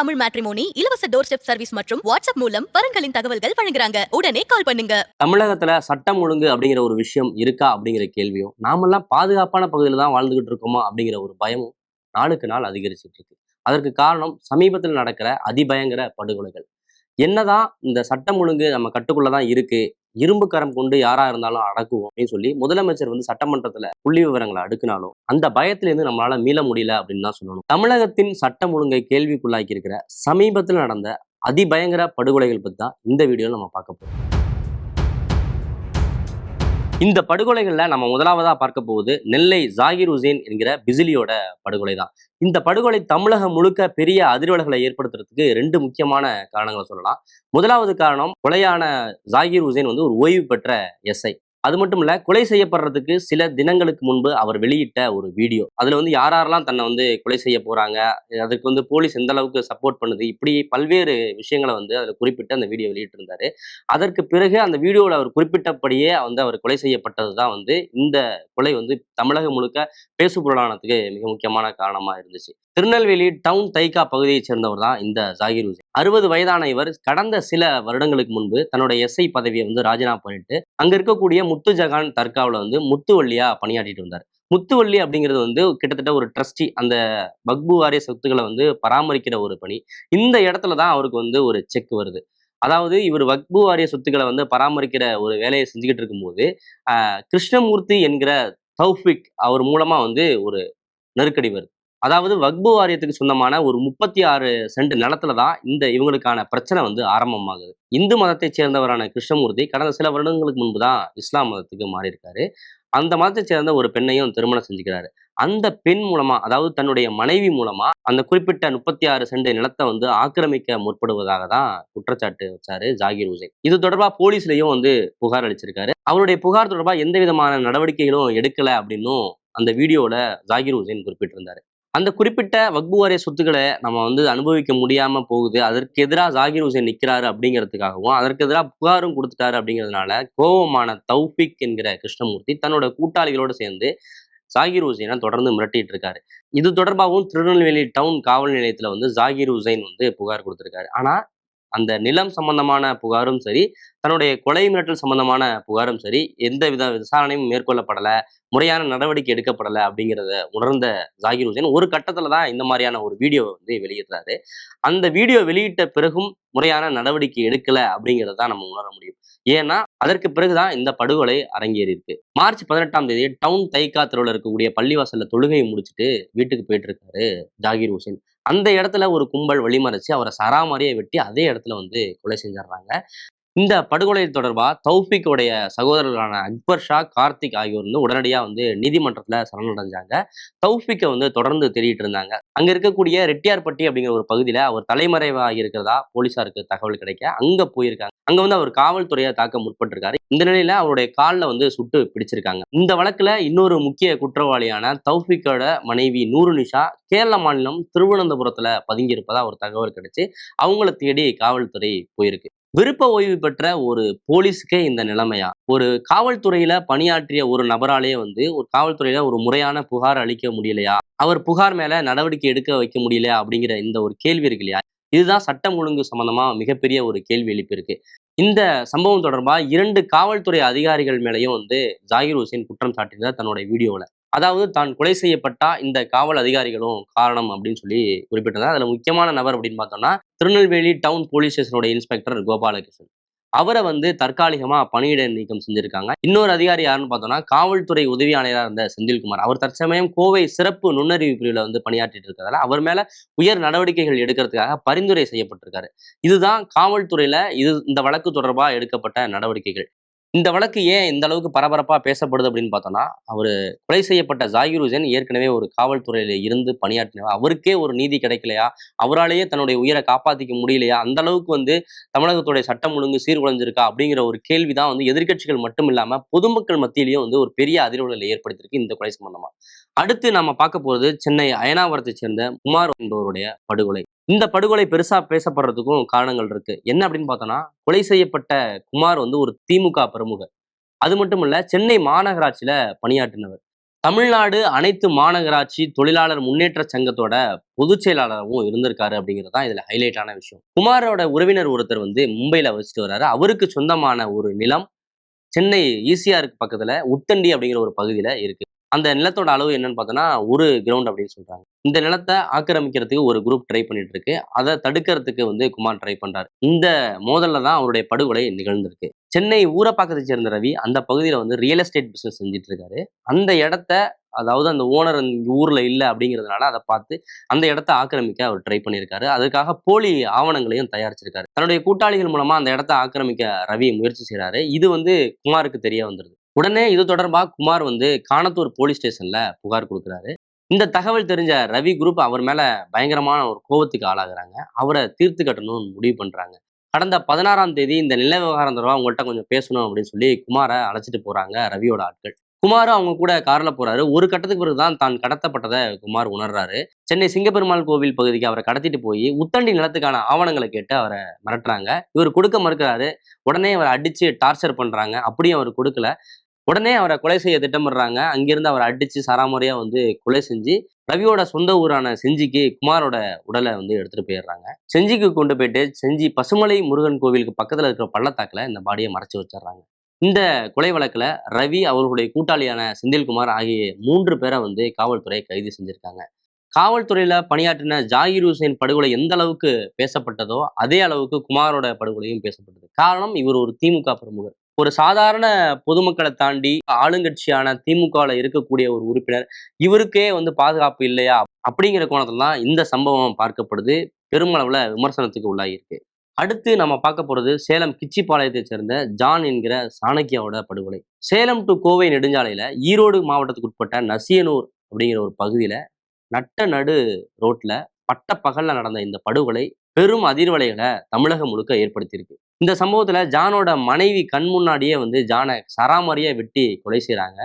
Tamil matrimony இலவச door step service மற்றும் WhatsApp மூலம் வரங்களின் தகவல்கள் வழங்குறாங்க. உடனே கால் பண்ணுங்க. தமிழகத்துல சட்டம் ஒழுங்கு அப்படிங்கிற ஒரு விஷயம் இருக்கா அப்படிங்கிற கேள்வியும் நாமெல்லாம் பாதுகாப்பான பகுதியில் தான் வாழ்ந்துகிட்டு இருக்கோமா அப்படிங்கிற ஒரு பயமும் நாளுக்கு நாள் அதிகரிச்சுட்டு இருக்கு. அதற்கு காரணம் சமீபத்தில் நடக்கிற அதிபயங்கர படுகொலைகள். என்னதான் இந்த சட்டம் ஒழுங்கு நம்ம கட்டுக்குள்ள தான் இருக்கு இரும்பு கரம் கொண்டு யாரா இருந்தாலும் அடக்குவோம் அப்படின்னு சொல்லி முதலமைச்சர் வந்து சட்டமன்றத்துல புள்ளி விவரங்களை அடுக்கினாலும் அந்த பயத்திலிருந்து நம்மளால மீள முடியல அப்படின்னு தான் சொல்லணும். தமிழகத்தின் சட்டம் ஒழுங்கை கேள்விக்குள்ளாக்கி இருக்கிற சமீபத்தில் நடந்த அதிபயங்கர படுகொலைகள் பத்தி தான் இந்த வீடியோவில் நம்ம பார்க்க போறோம். இந்த படுகொலைகளில் நம்ம முதலாவதாக பார்க்க போகுது நெல்லை ஜாகிர் உசேன் என்கிற பிசிலியோட படுகொலை தான் இந்த படுகொலை தமிழகம் முழுக்க பெரிய அதிர்வலைகளை ஏற்படுத்துறதுக்கு ரெண்டு முக்கியமான காரணங்களை சொல்லலாம். முதலாவது காரணம் கொலையான ஜாகிர் உசேன் வந்து ஒரு ஓய்வு பெற்ற எஸ்ஐ. அது மட்டும் இல்ல கொலை செய்யப்படுறதுக்கு சில தினங்களுக்கு முன்பு அவர் வெளியிட்ட ஒரு வீடியோ. அதுல வந்து யார் யாரெல்லாம் தன்னை வந்து கொலை செய்ய போறாங்க அதுக்கு வந்து போலீஸ் எந்த அளவுக்கு சப்போர்ட் பண்ணுது இப்படி பல்வேறு விஷயங்களை வந்து அதுல குறிப்பிட்டு அந்த வீடியோ வெளியிட்டிருந்தாரு. அதற்கு பிறகு அந்த வீடியோவில் அவர் குறிப்பிட்டபடியே வந்து அவர் கொலை செய்யப்பட்டது தான் வந்து இந்த கொலை வந்து தமிழகம் முழுக்க பேசுபொருளானதுக்கு மிக முக்கியமான காரணமா இருந்துச்சு. திருநெல்வேலி டவுன் தைக்கா பகுதியைச் சேர்ந்தவர் தான் இந்த ஜாகிர் ஹுசேன் அறுபது வயதான இவர் கடந்த சில வருடங்களுக்கு முன்பு தன்னுடைய எஸ்ஐ பதவியை வந்து ராஜினாமா பண்ணிட்டு அங்க இருக்கக்கூடிய முத்து ஜகான் தர்காவில் வந்து முத்துவள்ளியா பணியாற்றிட்டு வந்தார் முத்துவள்ளி அப்படிங்கிறது வந்து கிட்டத்தட்ட ஒரு ட்ரஸ்டி அந்த பக்பு வாரிய சொத்துக்களை வந்து பராமரிக்கிற ஒரு பணி. இந்த இடத்துல தான் அவருக்கு வந்து ஒரு செக் வருது. அதாவது இவர் வக்பு வாரிய சொத்துக்களை வந்து பராமரிக்கிற ஒரு வேலையை செஞ்சுக்கிட்டு இருக்கும்போது கிருஷ்ணமூர்த்தி என்கிற தௌஃபிக் அவர் மூலமா வந்து ஒரு நெருக்கடி வருது. அதாவது வக்பு வாரியத்துக்கு சொந்தமான ஒரு முப்பத்தி ஆறு சென்ட் நிலத்துல தான் இந்த இவங்களுக்கான பிரச்சனை வந்து ஆரம்பமாகுது. இந்து மதத்தை சேர்ந்தவரான கிருஷ்ணமூர்த்தி கடந்த சில வருடங்களுக்கு முன்பு தான் இஸ்லாம் மதத்துக்கு மாறியிருக்காரு. அந்த மதத்தை சேர்ந்த ஒரு பெண்ணையும் திருமணம் செஞ்சுக்கிறாரு. அந்த பெண் மூலமா அதாவது தன்னுடைய மனைவி மூலமா அந்த குறிப்பிட்ட முப்பத்தி ஆறு சென்ட் நிலத்தை வந்து ஆக்கிரமிக்க முற்படுவதாக தான் குற்றச்சாட்டு வச்சாரு ஜாகிர் உசேன். இது தொடர்பா போலீஸ்லயும் வந்து புகார் அளிச்சிருக்காரு. அவருடைய புகார் தொடர்பா எந்த விதமான நடவடிக்கைகளும் எடுக்கல அப்படின்னும் அந்த வீடியோல ஜாகிர் உசேன் குறிப்பிட்டிருந்தாரு. அந்த குறிப்பிட்ட வக்பு வாரிய சொத்துக்களை நம்ம வந்து அனுபவிக்க முடியாம போகுது. அதற்கு எதிராக ஜாகிர் ஹுசேன் நிற்கிறாரு அப்படிங்கிறதுக்காகவும் அதற்கு எதிராக புகாரும் கொடுத்துட்டாரு அப்படிங்கிறதுனால கோபமான தௌஃபிக் என்கிற கிருஷ்ணமூர்த்தி தன்னோட கூட்டாளிகளோடு சேர்ந்து ஜாகிர் ஹுசைனை தொடர்ந்து மிரட்டிட்டு இருக்காரு. இது தொடர்பாகவும் திருநெல்வேலி டவுன் காவல் நிலையத்துல வந்து ஜாகிர் ஹுசைன் வந்து புகார் கொடுத்திருக்காரு. ஆனா அந்த நிலம் சம்பந்தமான புகாரும் சரி தன்னுடைய கொலை மிரட்டல் சம்பந்தமான புகாரும் சரி எந்த வித விசாரணையும் மேற்கொள்ளப்படலை முறையான நடவடிக்கை எடுக்கப்படலை அப்படிங்கிறத உணர்ந்த ஜாகிர் ஹுசேன் ஒரு கட்டத்துல தான் இந்த மாதிரியான ஒரு வீடியோ வந்து வெளியிடுறாரு. அந்த வீடியோ வெளியிட்ட பிறகும் முறையான நடவடிக்கை எடுக்கலை அப்படிங்கிறத தான் நம்ம உணர முடியும். ஏன்னா அதற்கு பிறகுதான் இந்த படுகொலை அரங்கேறி இருக்கு மார்ச் பதினெட்டாம் தேதி டவுன் தைக்கா தெருவில் இருக்கக்கூடிய பள்ளிவாசல்ல தொழுகையை முடிச்சுட்டு வீட்டுக்கு போயிட்டு இருக்காரு ஜாகிர் ஹுசேன் அந்த இடத்துல ஒரு கும்பல் வழிமறைச்சு அவரை சராமாரியை வெட்டி அதே இடத்துல வந்து கொலை செஞ்சிடுறாங்க. இந்த படுகொலை தொடர்பாக தௌஃபிக்குடைய சகோதரர்களான அக்பர் ஷா கார்த்திக் ஆகியோர் வந்து உடனடியாக வந்து நீதிமன்றத்தில் சரணடைஞ்சாங்க. தௌஃபிக்கை வந்து தொடர்ந்து தேடிட்டு இருந்தாங்க. அங்கே இருக்கக்கூடிய ரெட்டியார்பட்டி அப்படிங்கிற ஒரு பகுதியில் அவர் தலைமறைவாக இருக்கிறதா போலீசாருக்கு தகவல் கிடைக்க அங்கே போயிருக்காங்க. அங்கே வந்து அவர் காவல்துறையை தாக்க முற்பட்டிருக்காரு. இந்த நிலையில் அவருடைய காலில் வந்து சுட்டு பிடிச்சிருக்காங்க. இந்த வழக்கில் இன்னொரு முக்கிய குற்றவாளியான தௌஃபிக்கோட மனைவி நூறு நிஷா கேரள மாநிலம் திருவனந்தபுரத்தில் பதுங்கியிருப்பதா ஒரு தகவல் கிடைச்சு அவங்கள தேடி காவல்துறை போயிருக்கு. விருப்ப ஓய்வு பெற்ற ஒரு போலீஸுக்கே இந்த நிலைமையா? ஒரு காவல்துறையில பணியாற்றிய ஒரு நபராலே வந்து ஒரு காவல்துறையில ஒரு முறையான புகார் அளிக்க முடியலையா? அவர் புகார் மேல நடவடிக்கை எடுக்க வைக்க முடியலையா அப்படிங்கிற இந்த ஒரு கேள்வி இருக்கு இல்லையா? இதுதான் சட்டம் ஒழுங்கு சம்பந்தமா மிகப்பெரிய ஒரு கேள்வி எழுப்பியிருக்கு இந்த சம்பவம் தொடர்பா இரண்டு காவல்துறை அதிகாரிகள் மேலேயும் வந்து ஜாகிர் ஹுசேன் குற்றம் சாட்டியிருந்தார் தன்னுடைய வீடியோவில். அதாவது தான் கொலை செய்யப்பட்டா இந்த காவல் அதிகாரிகளும் காரணம் அப்படின்னு சொல்லி குறிப்பிட்டிருந்தார். அதுல முக்கியமான நபர் அப்படின்னு பார்த்தோம்னா திருநெல்வேலி டவுன் போலீஸ் ஸ்டேஷனோட இன்ஸ்பெக்டர் கோபாலகிருஷ்ணன். அவரை வந்து தற்காலிகமாக பணியிட நீக்கம் செஞ்சிருக்காங்க. இன்னொரு அதிகாரி யாருன்னு பார்த்தோம்னா காவல்துறை உதவி ஆணையராக இருந்த செந்தில்குமார். அவர் தற்சமயம் கோவை சிறப்பு நுண்ணறிவு பிரிவில் வந்து பணியாற்றிட்டு இருக்கிறதால அவர் மேல உயர் நடவடிக்கைகள் எடுக்கிறதுக்காக பரிந்துரை செய்யப்பட்டிருக்காரு. இதுதான் காவல்துறையில இது இந்த வழக்கு தொடர்பாக எடுக்கப்பட்ட நடவடிக்கைகள். இந்த வழக்கு ஏன் இந்த அளவுக்கு பரபரப்பா பேசப்படுது அப்படின்னு பார்த்தோம்னா அவர் கொலை செய்யப்பட்ட ஜாகிர் ஹுசேன் ஏற்கனவே ஒரு காவல்துறையில இருந்து பணியாற்றினவர் அவருக்கே ஒரு நீதி கிடைக்கலையா? அவராலேயே தன்னுடைய உயிரை காப்பாத்திக்க முடியலையா? அந்த அளவுக்கு வந்து தமிழகத்துடைய சட்டம் ஒழுங்கு சீர்குலைஞ்சிருக்கா? அப்படிங்கிற ஒரு கேள்வி தான் வந்து எதிர்க்கட்சிகள் மட்டும் இல்லாம பொதுமக்கள் மத்தியிலையும் வந்து ஒரு பெரிய அதிர்வுகளை ஏற்படுத்தியிருக்கு இந்த கொலை சம்பந்தமா. அடுத்து நம்ம பார்க்க போகிறது சென்னை அயனாவரத்தை சேர்ந்த குமார் என்பவருடைய படுகொலை. இந்த படுகொலை பெருசாக பேசப்படுறதுக்கும் காரணங்கள் இருக்கு. என்ன அப்படின்னு பார்த்தோம்னா கொலை செய்யப்பட்ட குமார் வந்து ஒரு திமுக பிரமுகர். அது மட்டும் இல்ல சென்னை மாநகராட்சியில பணியாற்றினவர். தமிழ்நாடு அனைத்து மாநகராட்சி தொழிலாளர் முன்னேற்ற சங்கத்தோட பொதுச் செயலாளராகவும் இருந்திருக்காரு அப்படிங்கிறது தான் இதுல ஹைலைட்டான விஷயம். குமாரோட உறவினர் ஒருத்தர் வந்து மும்பையில வசிச்சுட்டு வர்றாரு. அவருக்கு சொந்தமான ஒரு நிலம் சென்னை ஈசிஆருக்கு பக்கத்துல உத்தண்டி அப்படிங்கிற ஒரு பகுதியில இருக்கு. அந்த நிலத்தோட அளவு என்னன்னு பார்த்தோன்னா ஒரு கிரவுண்ட் அப்படின்னு சொல்றாங்க. இந்த நிலத்தை ஆக்கிரமிக்கிறதுக்கு ஒரு குரூப் ட்ரை பண்ணிட்டு இருக்கு. அதை தடுக்கிறதுக்கு வந்து குமார் ட்ரை பண்றாரு. இந்த மோதல்ல தான் அவருடைய படுகொலை நிகழ்ந்திருக்கு. சென்னை ஊரப்பாக்கத்தை சேர்ந்த ரவி அந்த பகுதியில வந்து ரியல் எஸ்டேட் பிசினஸ் செஞ்சுட்டு இருக்காரு. அந்த இடத்த அதாவது அந்த ஓனர் ஊர்ல இல்லை அப்படிங்கிறதுனால அதை பார்த்து அந்த இடத்த ஆக்கிரமிக்க அவர் ட்ரை பண்ணியிருக்காரு. அதுக்காக போலி ஆவணங்களையும் தயாரிச்சிருக்காரு. தன்னுடைய கூட்டாளிகள் மூலமா அந்த இடத்த ஆக்கிரமிக்க ரவி முயற்சி செய்கிறாரு இது வந்து குமாருக்கு தெரிய வந்துருது. உடனே இது தொடர்பாக குமார் வந்து காணத்தூர் போலீஸ் ஸ்டேஷன்ல புகார் கொடுக்குறாரு. இந்த தகவல் தெரிஞ்ச ரவி குரூப் அவர் மேல பயங்கரமான ஒரு கோபத்துக்கு ஆளாகுறாங்க. அவரை தீர்த்து கட்டணும்னு முடிவு பண்றாங்க. கடந்த பதினாறாம் தேதி இந்த நில விவகாரம் தொடர்பாக உங்கள்கிட்ட கொஞ்சம் பேசணும் அப்படின்னு சொல்லி குமாரை அழைச்சிட்டு போறாங்க ரவியோட ஆட்கள். குமாரும் அவங்க கூட கார்ல போறாரு. ஒரு கட்டத்துக்கு பிறகுதான் தான் கடத்தப்பட்டதை குமார் உணர்றாரு. சென்னை சிங்கப்பெருமாள் கோவில் பகுதிக்கு அவரை கடத்திட்டு போய் உத்தண்டி நிலத்துக்கான ஆவணங்களை கேட்டு அவரை மிரட்டுறாங்க. இவர் கொடுக்க மறுக்கிறாரு. உடனே அவரை அடிச்சு டார்ச்சர் பண்றாங்க. அப்படியும் அவர் கொடுக்கல. உடனே அவரை கொலை செய்ய திட்டமிடுறாங்க. அங்கிருந்து அவரை அடிச்சு சராமரியா வந்து கொலை செஞ்சு ரவியோட சொந்த ஊரான செஞ்சிக்கு குமாரோட உடலை வந்து எடுத்துட்டு போயிடுறாங்க. செஞ்சிக்கு கொண்டு போயிட்டு செஞ்சி பசுமலை முருகன் கோவிலுக்கு பக்கத்துல இருக்கிற பள்ளத்தாக்குல இந்த பாடியை மறைச்சு வச்சிடுறாங்க. இந்த கொலை வழக்குல ரவி அவர்களுடைய கூட்டாளியான செந்தில்குமார் ஆகிய மூன்று பேரை வந்து காவல்துறை கைது செஞ்சிருக்காங்க. காவல்துறையில பணியாற்றின ஜாகிர் ஹுசைன் படுகொலை எந்த அளவுக்கு பேசப்பட்டதோ அதே அளவுக்கு குமாரோட படுகொலையும் பேசப்பட்டது. காரணம் இவர் ஒரு திமுக பிரமுகர். ஒரு சாதாரண பொதுமக்களை தாண்டி ஆளுங்கட்சியான திமுகவில் இருக்கக்கூடிய ஒரு உறுப்பினர் இவருக்கே வந்து பாதுகாப்பு இல்லையா? அப்படிங்கிற கோணத்துல தான் இந்த சம்பவம் பார்க்கப்படுது. பெருமளவில் விமர்சனத்துக்கு உள்ளாகியிருக்கு அடுத்து நம்ம பார்க்க போகிறது சேலம் கிச்சிப்பாளையத்தை சேர்ந்த ஜான் என்கிற சாணக்கியாவோட படுகொலை. சேலம் டு கோவை நெடுஞ்சாலையில் ஈரோடு மாவட்டத்துக்கு உட்பட்ட நசியனூர் அப்படிங்கிற ஒரு பகுதியில் நட்ட நடு ரோட்டில் பட்ட நடந்த இந்த படுகொலை பெரும் அதிர்வலைகளை தமிழகம் முழுக்க ஏற்படுத்தியிருக்கு. இந்த சம்பவத்துல ஜானோட மனைவி கண் முன்னாடியே வந்து ஜானை சராமரியா வெட்டி கொலை செய்யறாங்க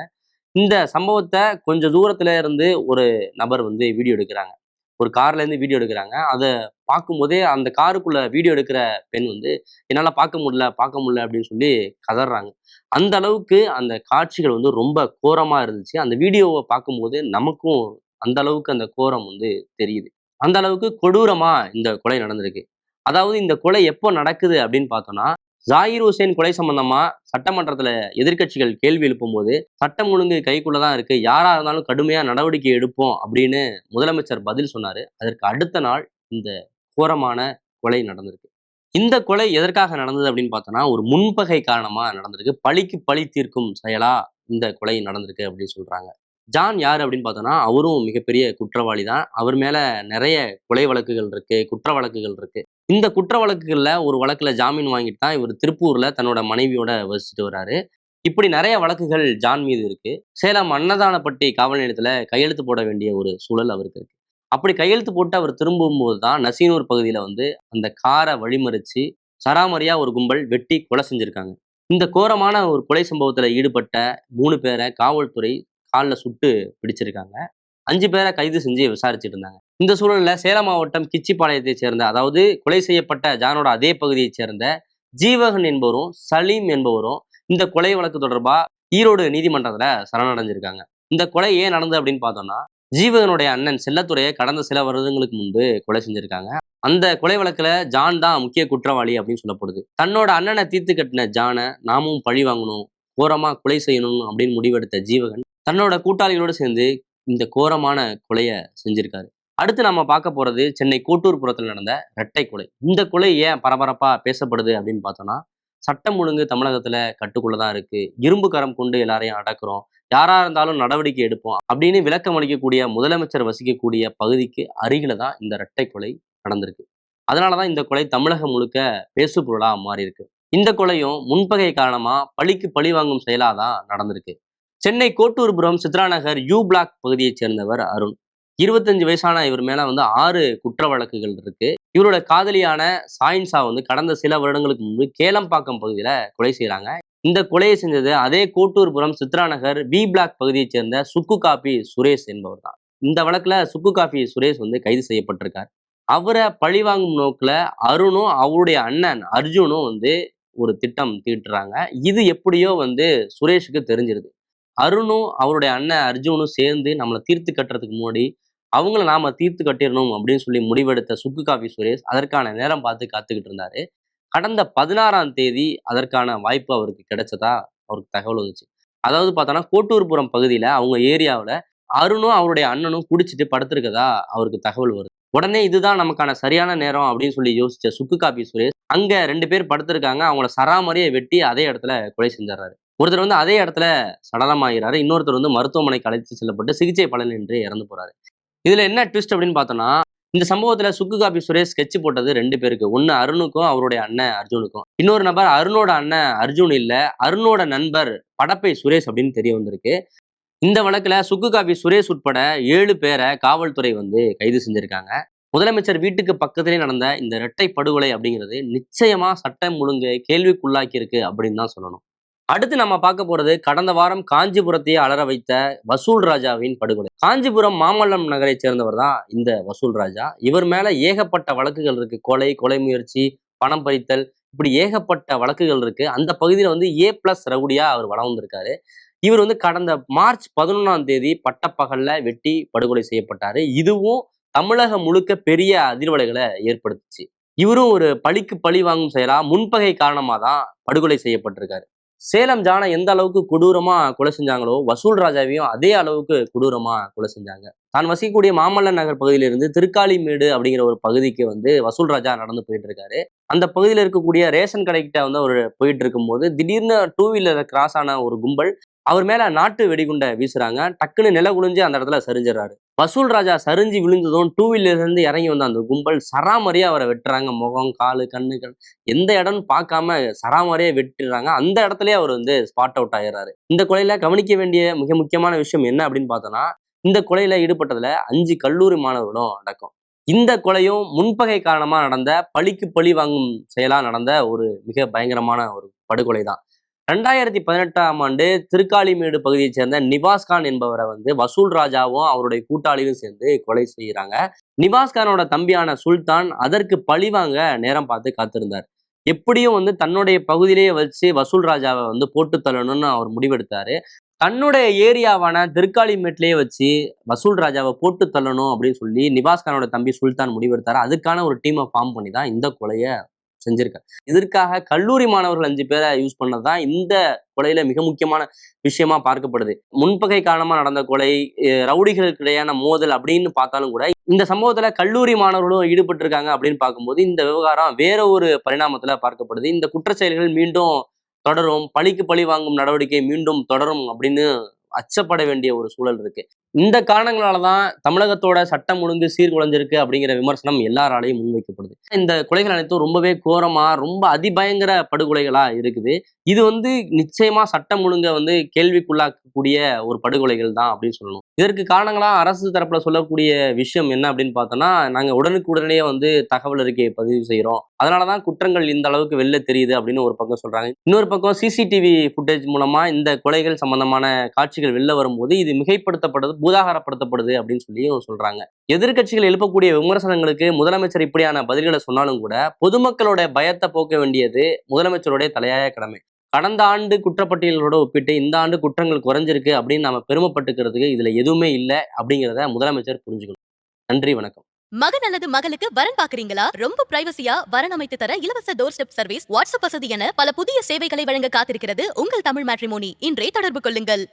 இந்த சம்பவத்தை கொஞ்சம் தூரத்துல இருந்து ஒரு நபர் வந்து வீடியோ எடுக்கிறாங்க. ஒரு கார்ல இருந்து வீடியோ எடுக்கிறாங்க. அதை பார்க்கும்போதே அந்த காருக்குள்ள வீடியோ எடுக்கிற பெண் வந்து என்னால பார்க்க முடியல பார்க்க முடியல அப்படின்னு சொல்லி கதறாங்க. அந்த அளவுக்கு அந்த காட்சிகள் வந்து ரொம்ப கோரமா இருந்துச்சு. அந்த வீடியோவை பார்க்கும்போது நமக்கும் அந்த அளவுக்கு அந்த கோரம் வந்து தெரியுது. அந்த அளவுக்கு கொடூரமா இந்த கொலை நடந்திருக்கு. அதாவது இந்த கொலை எப்போ நடக்குது அப்படின்னு பார்த்தோம்னா ஜாகிர் ஹுசேன் கொலை சம்பந்தமா சட்டமன்றத்துல எதிர்க்கட்சிகள் கேள்வி எழுப்பும்போது சட்டம் ஒழுங்கு கைக்குள்ளதான் இருக்கு. யாரா இருந்தாலும் கடுமையா நடவடிக்கை எடுப்போம் அப்படின்னு முதலமைச்சர் பதில் சொன்னாரு. அதற்கு அடுத்த நாள் இந்த கோரமான கொலை நடந்திருக்கு. இந்த கொலை எதற்காக நடந்தது அப்படின்னு பார்த்தோம்னா ஒரு முன்பகை காரணமா நடந்திருக்கு. பழிக்கு பழி தீர்க்கும் செயலா இந்த கொலை நடந்திருக்கு அப்படின்னு சொல்றாங்க. ஜான் யார் அப்படின்னு பார்த்தோன்னா அவரும் மிகப்பெரிய குற்றவாளி தான் அவர் மேல நிறைய கொலை வழக்குகள் இருக்கு குற்ற வழக்குகள் இருக்கு. இந்த குற்ற வழக்குகள்ல ஒரு வழக்குல ஜாமீன் வாங்கிட்டு தான் இவர் திருப்பூர்ல தன்னோட மனைவியோட வசிச்சுட்டு வராரு இப்படி நிறைய வழக்குகள் ஜான் மீது இருக்கு. சேலம் அன்னதானப்பட்டி காவல் நிலையத்துல கையெழுத்து போட வேண்டிய ஒரு சூழல் அவருக்கு இருக்கு. அப்படி கையெழுத்து போட்டு அவர் திரும்பும்போது தான் நசீனூர் பகுதியில வந்து அந்த காரை வழிமறிச்சு சராமரியா ஒரு கும்பல் வெட்டி கொலை செஞ்சிருக்காங்க. இந்த கோரமான ஒரு கொலை சம்பவத்துல ஈடுபட்ட மூணு பேரை காவல்துறை காலில் சுட்டு பிடிச்சிருக்காங்க. அஞ்சு பேரை கைது செஞ்சு விசாரிச்சுட்டு இருந்தாங்க இந்த சூழல்ல சேலம் மாவட்டம் கிச்சிப்பாளையத்தைச் சேர்ந்த அதாவது கொலை செய்யப்பட்ட ஜானோட அதே பகுதியைச் சேர்ந்த ஜீவகன் என்பவரும் சலீம் என்பவரும் இந்த கொலை வழக்கு தொடர்பா ஈரோடு நீதிமன்றத்துல சரணடைஞ்சிருக்காங்க. இந்த கொலை ஏன் நடந்தது அப்படின்னு பார்த்தோம்னா ஜீவகனுடைய அண்ணன் செல்லத்துறையை கடந்த சில வருடங்களுக்கு முன்பு கொலை செஞ்சிருக்காங்க. அந்த கொலை வழக்குல ஜான் தான் முக்கிய குற்றவாளி அப்படின்னு சொல்லப்படுது. தன்னோட அண்ணனை தீர்த்து கட்டின ஜானை நாமும் பழி வாங்கணும் கோரமாக கொலை செய்யணும் அப்படின்னு முடிவெடுத்த ஜீவகன் தன்னோட கூட்டாளிகளோடு சேர்ந்து இந்த கோரமான கொலையை செஞ்சிருக்காரு. அடுத்து நம்ம பார்க்க போறது சென்னை கோட்டூர் புறத்தில் நடந்த இரட்டை கொலை. இந்த கொலை ஏன் பரபரப்பா பேசப்படுது அப்படின்னு பார்த்தோம்னா சட்டம் ஒழுங்கு தமிழகத்துல கட்டுக்குள்ள தான் இருக்கு. இரும்பு கரம் கொண்டு எல்லாரையும் அடக்குறோம். யாரா இருந்தாலும் நடவடிக்கை எடுப்போம் அப்படின்னு விளக்கம் அளிக்கக்கூடிய முதலமைச்சர் வசிக்கக்கூடிய பகுதிக்கு அருகில தான் இந்த இரட்டை கொலை நடந்திருக்கு. அதனாலதான் இந்த கொலை தமிழகம் முழுக்க பேசு பொருளா மாறி இருக்கு இந்த கொலையும் முன்பகை காரணமா பழிக்கு பழி வாங்கும் செயலாதான் நடந்திருக்கு. சென்னை கோட்டூர்புரம் சித்ரா நகர் யூ பிளாக் பகுதியைச் சேர்ந்தவர் அருண். இருபத்தஞ்சு வயசான இவர் மேல வந்து ஆறு குற்ற வழக்குகள் இருக்கு. இவரோட காதலியான சாயின்சா வந்து கடந்த சில வருடங்களுக்கு முன்பு கேளம்பாக்கம் பகுதியில கொலை செய்யறாங்க இந்த கொலையை செஞ்சது அதே கோட்டூர்புரம் சித்ரா நகர் பி பிளாக் பகுதியைச் சேர்ந்த சுக்கு காபி சுரேஷ் என்பவர் தான். இந்த வழக்குல சுக்கு காபி சுரேஷ் வந்து கைது செய்யப்பட்டிருக்கார். அவரை பழிவாங்கும் நோக்குல அருணும் அவருடைய அண்ணன் அர்ஜுனும் வந்து ஒரு திட்டம் தீட்டுறாங்க. இது எப்படியோ வந்து சுரேஷுக்கு தெரிஞ்சிருது. அருணும் அவருடைய அண்ணன் அர்ஜுனும் சேர்ந்து நம்மளை தீர்த்து கட்டுறதுக்கு முன்னாடி அவங்கள நாம தீர்த்து கட்டிடணும் அப்படின்னு சொல்லி முடிவெடுத்த சுக்கு காபி சுரேஷ் அதற்கான நேரம் பார்த்து காத்துக்கிட்டு இருந்தாரு. கடந்த பதினாறாம் தேதி அதற்கான வாய்ப்பு அவருக்கு கிடைச்சதா? அவருக்கு தகவல் வந்துச்சு. அதாவது பார்த்தோன்னா கோட்டூர்புரம் பகுதியில அவங்க ஏரியாவில் அருணும் அவருடைய அண்ணனும் குடிச்சிட்டு படுத்திருக்கதா? அவருக்கு தகவல் வருது. உடனே இதுதான் நமக்கான சரியான நேரம் அப்படின்னு சொல்லி யோசிச்ச சுக்கு காபி சுரேஷ் அங்க ரெண்டு பேர் படுத்திருக்காங்க. அவங்கள சராமரியை வெட்டி அதே இடத்துல கொலை செஞ்சிடறாரு. ஒருத்தர் வந்து அதே இடத்துல சடலமாகிறாரு இன்னொருத்தர் வந்து மருத்துவமனைக்கு அழைத்து செல்லப்பட்டு சிகிச்சை பலனின்றி இறந்து போறாரு. இதுல என்ன ட்விஸ்ட் அப்படின்னு பார்த்தோம்னா இந்த சம்பவத்துல சுக்கு காபி சுரேஷ் ஸ்கெட்ச் போட்டது ரெண்டு பேருக்கு. ஒன்னு அருணுக்கும் அவருடைய அண்ணன் அர்ஜுனுக்கும். இன்னொரு நபர் அருணோட அண்ணன் அர்ஜுன் இல்ல அருணோட நண்பர் படப்பை சுரேஷ் அப்படின்னு தெரிய வந்திருக்கு. இந்த வழக்குல சுக்கு காபி சுரேஷ் உட்பட ஏழு பேரை காவல்துறை வந்து கைது செஞ்சிருக்காங்க. முதலமைச்சர் வீட்டுக்கு பக்கத்திலே நடந்த இந்த இரட்டை படுகொலை அப்படிங்கிறது நிச்சயமா சட்டம் ஒழுங்கு கேள்விக்குள்ளாக்கி இருக்கு அப்படின்னு தான் சொல்லணும். அடுத்து நம்ம பார்க்க போறது கடந்த வாரம் காஞ்சிபுரத்தையே அலற வைத்த வசூல் ராஜாவின் படுகொலை. காஞ்சிபுரம் மாமல்லம் நகரை சேர்ந்தவர் தான் இந்த வசூல் ராஜா. இவர் மேல ஏகப்பட்ட வழக்குகள் இருக்கு. கொலை கொலை முயற்சி பணம் பறித்தல் இப்படி ஏகப்பட்ட வழக்குகள் இருக்கு. அந்த பகுதியில் வந்து ஏ பிளஸ் ரவுடியா அவர் வளம் வந்திருக்காரு. இவர் வந்து கடந்த மார்ச் பதினொன்றாம் தேதி பட்டப்பகல்ல வெட்டி படுகொலை செய்யப்பட்டாரு. இதுவும் தமிழகம் முழுக்க பெரிய அதிர்வலைகளை ஏற்படுத்துச்சு. இவரும் ஒரு பழிக்கு பழி வாங்கும் செயலா முன்பகை காரணமா தான் படுகொலை செய்யப்பட்டிருக்காரு. சேலம் ஜானை எந்த அளவுக்கு கொடூரமா கொலை செஞ்சாங்களோ வசூல் ராஜாவையும் அதே அளவுக்கு கொடூரமா கொலை செஞ்சாங்க. தான் வசிக்கக்கூடிய மாமல்ல நகர் பகுதியிலிருந்து திருக்காலிமேடு அப்படிங்கிற ஒரு பகுதிக்கு வந்து வசூல் ராஜா நடந்து போயிட்டு இருக்காரு. அந்த பகுதியில் இருக்கக்கூடிய ரேஷன் கடைக்கிட்ட வந்து அவர் போயிட்டு இருக்கும்போது திடீர்னு டூ வீலர் கிராஸ் ஆன ஒரு கும்பல் அவர் மேல நாட்டு வெடிகுண்டை வீசுறாங்க. டக்குன்னு நில குளிஞ்சு அந்த இடத்துல சரிஞ்சிடறாரு. வசூல் ராஜா சரிஞ்சு விழுந்ததும் டூ வீலர்ல இருந்து இறங்கி வந்த அந்த கும்பல் சராமரியா அவரை வெட்டுறாங்க. முகம் காலு கண்ணு கண் எந்த இடம்னு பார்க்காம சராமரியா வெட்டிடுறாங்க. அந்த இடத்துலயே அவர் வந்து ஸ்பாட் அவுட் ஆயிடுறாரு. இந்த கொலையில கவனிக்க வேண்டிய மிக முக்கியமான விஷயம் என்ன அப்படின்னு பார்த்தோம்னா இந்த கொலையில ஈடுபட்டதுல அஞ்சு கல்லூரி மாணவர்களும் அடக்கம். இந்த கொலையும் முன்பகை காரணமா நடந்த பழிக்கு பழி வாங்கும் செயலா நடந்த ஒரு மிக பயங்கரமான ஒரு படுகொலை தான் ரெண்டாயிரத்தி பதினெட்டாம் ஆண்டு திருக்காளிமேடு பகுதியைச் சேர்ந்த நிவாஸ் கான் என்பவரை வந்து வசூல் ராஜாவும் அவருடைய கூட்டாளியும் சேர்ந்து கொலை செய்கிறாங்க. நிவாஸ் கானோட தம்பியான சுல்தான் அதற்கு பழிவாங்க நேரம் பார்த்து காத்திருந்தார். எப்படியும் வந்து தன்னுடைய பகுதியிலேயே வச்சு வசூல் ராஜாவை வந்து போட்டு தள்ளணும்னு அவர் முடிவெடுத்தாரு. தன்னுடைய ஏரியாவான திருக்காளிமேட்லேயே வச்சு வசூல் ராஜாவை போட்டு தள்ளணும் அப்படின்னு சொல்லி நிவாஸ் கானோட தம்பி சுல்தான் முடிவெடுத்தாரு. அதுக்கான ஒரு டீமை ஃபார்ம் பண்ணி தான் இந்த கொலையை செஞ்சிருக்காரு இதற்காக கல்லூரி மாணவர்கள் அஞ்சு பேரை யூஸ் பண்ணதான் இந்த கொலையில மிக முக்கியமான விஷயமா பார்க்கப்படுது. முன்பகை காரணமா நடந்த கொலை ரவுடிகளுக்கிடையான ரவுடிகளுக்கு இடையான மோதல் அப்படின்னு பார்த்தாலும் கூட இந்த சம்பவத்துல கல்லூரி மாணவர்களும் ஈடுபட்டிருக்காங்க அப்படின்னு பார்க்கும்போது இந்த விவகாரம் வேற ஒரு பரிணாமத்துல பார்க்கப்படுது. இந்த குற்ற செயல்கள் மீண்டும் தொடரும் பழிக்கு பழி வாங்கும் நடவடிக்கை மீண்டும் தொடரும் அப்படின்னு அச்சப்பட வேண்டிய ஒரு சூழல் இருக்கு. இந்த காரணங்களால தான் தமிழகத்தோட சட்டம் ஒழுங்கு சீர்குலைஞ்சிருக்கு அப்படிங்கிற விமர்சனம் எல்லாராலையும் முன்வைக்கப்படுது. இந்த கொலைகள் அனைத்தும் ரொம்பவே கோரமா ரொம்ப அதிபயங்கர படுகொலைகளா இருக்குது. இது வந்து நிச்சயமா சட்டம் ஒழுங்கை வந்து கேள்விக்குள்ளாக்கக்கூடிய ஒரு படுகொலைகள் தான் அப்படின்னு சொல்லணும். இதற்கு காரணங்களா அரசு தரப்புல சொல்லக்கூடிய விஷயம் என்ன அப்படின்னு பார்த்தோம்னா நாங்க உடனுக்குடனே வந்து தகவல் அறிக்கையை பதிவு செய்கிறோம் அதனாலதான் குற்றங்கள் இந்த அளவுக்கு வெளில தெரியுது அப்படின்னு ஒரு பக்கம் சொல்றாங்க. இன்னொரு பக்கம் சிசிடிவி ஃபுட்டேஜ் மூலமா இந்த கொலைகள் சம்பந்தமான காட்சிகள் வெளில வரும்போது இது மிகைப்படுத்தப்படுது பூதாகரப்படுத்தப்படுது அப்படின்னு சொல்லியும் சொல்றாங்க. எதிர்க்கட்சிகள் எழுப்பக்கூடிய விமர்சனங்களுக்கு முதலமைச்சர் இப்படியான பதில்களை சொன்னாலும் கூட பொதுமக்களோட பயத்தை போக்க வேண்டியது முதலமைச்சருடைய தலையாய கடமை. கடந்த ஆண்டு குற்றப்பட்டியலோட ஒப்பிட்டு இந்த ஆண்டு குற்றங்கள் குறைஞ்சிருக்கு அப்படின்னு நம்ம பெருமைப்பட்டுக்கிறதுக்கு இதுல எதுவுமே இல்லை அப்படிங்கிறத முதலமைச்சர் புரிஞ்சுக்கணும். நன்றி வணக்கம். மகன் அல்லது மகளுக்கு வரன் பாக்குறீங்களா? ரொம்ப பிரைவசியா வரன் அமைத்து தர இலவச டோர் ஸ்டெப் சர்வீஸ் வாட்ஸ்அப் வசதி என பல புதிய சேவைகளை வழங்க காத்திருக்கிறது உங்கள் தமிழ் மேட்ரிமோனி இன்றே தொடர்பு கொள்ளுங்கள்.